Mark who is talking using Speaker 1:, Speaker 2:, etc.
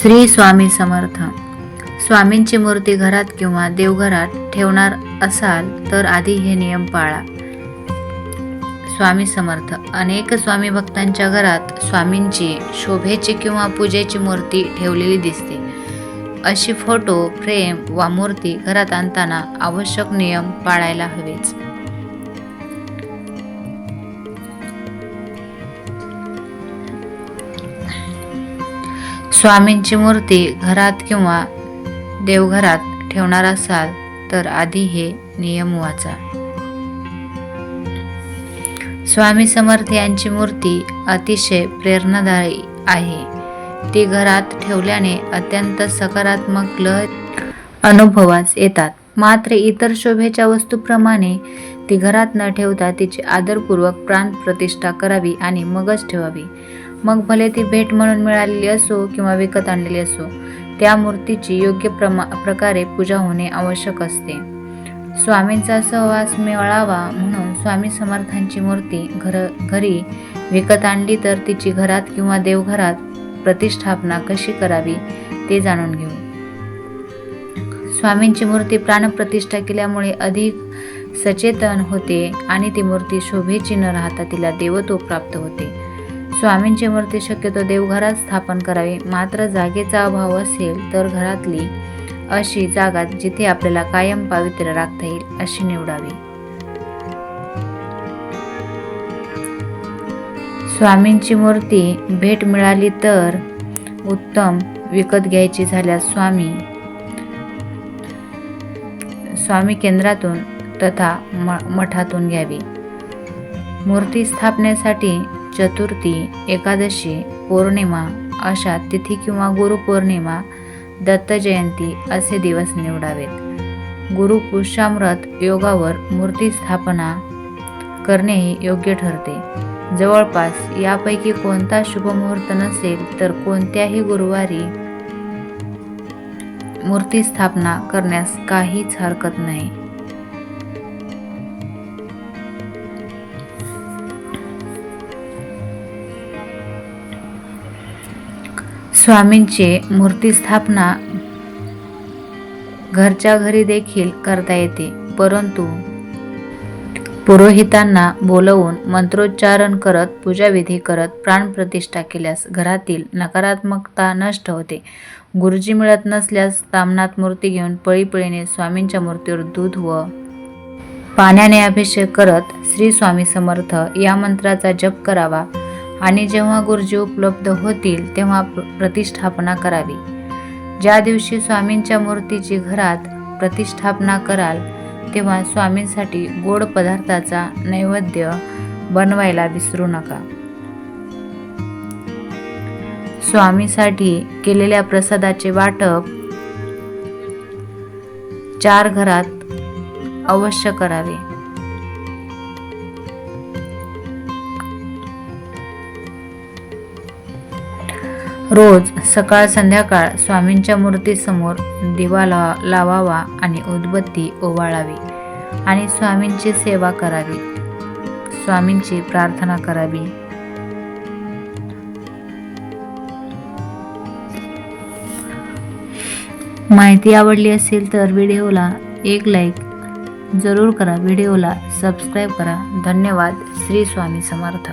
Speaker 1: श्री स्वामी समर्थ. स्वामींची मूर्ती घरात किंवा देवघरात ठेवणार असाल तर आधी हे नियम पाळा. स्वामी समर्थ. अनेक स्वामी भक्तांच्या घरात स्वामींची शोभेची किंवा पूजेची मूर्ती ठेवलेली दिसते. अशी फोटो फ्रेम वा मूर्ती घरात आणताना आवश्यक नियम पाळायला हवेच. स्वामींची मूर्ती घरात किंवा देवघरात ठेवणार असाल तर आधी हे नियम वाचा. स्वामी समर्थ यांची मूर्ती अतिशय प्रेरणादायी आहे. ती घरात ठेवल्याने अत्यंत सकारात्मक लहर अनुभवास येतात. मात्र इतर शोभेच्या वस्तूप्रमाणे ती घरात न ठेवता तिची आदरपूर्वक प्राणप्रतिष्ठा करावी आणि मगच ठेवावी. मग भले ती भेट म्हणून मिळालेली असो किंवा विकत आणलेली असो त्या मूर्तीची योग्य प्रमा प्रकारे पूजा होणे आवश्यक असते. स्वामींचा सहवास मिळावा म्हणून स्वामी समर्थांची मूर्ती घर घरी विकत आणली तर तिची घरात किंवा देवघरात प्रतिष्ठापना कशी करावी ते जाणून घेऊ. स्वामींची मूर्ती प्राणप्रतिष्ठा केल्यामुळे अधिक सचेतन होते आणि ती मूर्ती शोभेची न राहता तिला देवत्व प्राप्त होते. स्वामींची मूर्ती शक्यतो देवघरात स्थापन करावी मात्र जागेचा अभाव असेल तर घरातली अशी जागा जिथे आपल्याला कायम पावित्र्य राखता येईल अशी निवडावी. स्वामींची मूर्ती भेट मिळाली तर उत्तम विकत घ्यायची झाल्यास स्वामी स्वामी केंद्रातून तथा म मठातून घ्यावी. मूर्ती स्थापनेसाठी चतुर्थी एकादशी पौर्णिमा अशा तिथी किंवा गुरुपौर्णिमा दत्तजयंती असे दिवस निवडावेत. गुरु पुष्यामृत योगावर मूर्ती स्थापना करणेही योग्य ठरते. जवळपास यापैकी कोणता शुभमुहूर्त नसेल तर कोणत्याही गुरुवारी मूर्ती स्थापना करण्यास काहीच हरकत नाही. स्वामींची मूर्ती स्थापना घरच्या घरी देखील करता येते. परंतु पुरोहितांना बोलवून मंत्रोच्चारण करत पूजाविधी करत प्राणप्रतिष्ठा केल्यास घरातील नकारात्मकता नष्ट होते. गुरुजी मिळत नसल्यास तामनात मूर्ती घेऊन पळीपळीने स्वामींच्या मूर्तीवर दूध व पाण्याने अभिषेक करत श्री स्वामी समर्थ या मंत्राचा जप करावा. आणि जेव्हा गुरुजी उपलब्ध होतील तेव्हा प्रतिष्ठापना करावी. ज्या दिवशी स्वामींच्या मूर्तीची घरात प्रतिष्ठापना कराल तेव्हा स्वामींसाठी गोड पदार्थाचा नैवेद्य बनवायला विसरू नका. स्वामीसाठी केलेल्या प्रसादाचे वाटप चार घरात अवश्य करावे. रोज सकाळ संध्याकाळ स्वामींच्या मूर्तीसमोर दिवा ला लावावा आणि उदबत्ती ओवाळावी आणि स्वामींची सेवा करावी. स्वामींची प्रार्थना करावी. माहिती आवडली असेल तर व्हिडिओला एक लाईक जरूर करा. व्हिडिओला सबस्क्राईब करा. धन्यवाद. श्री स्वामी समर्थ.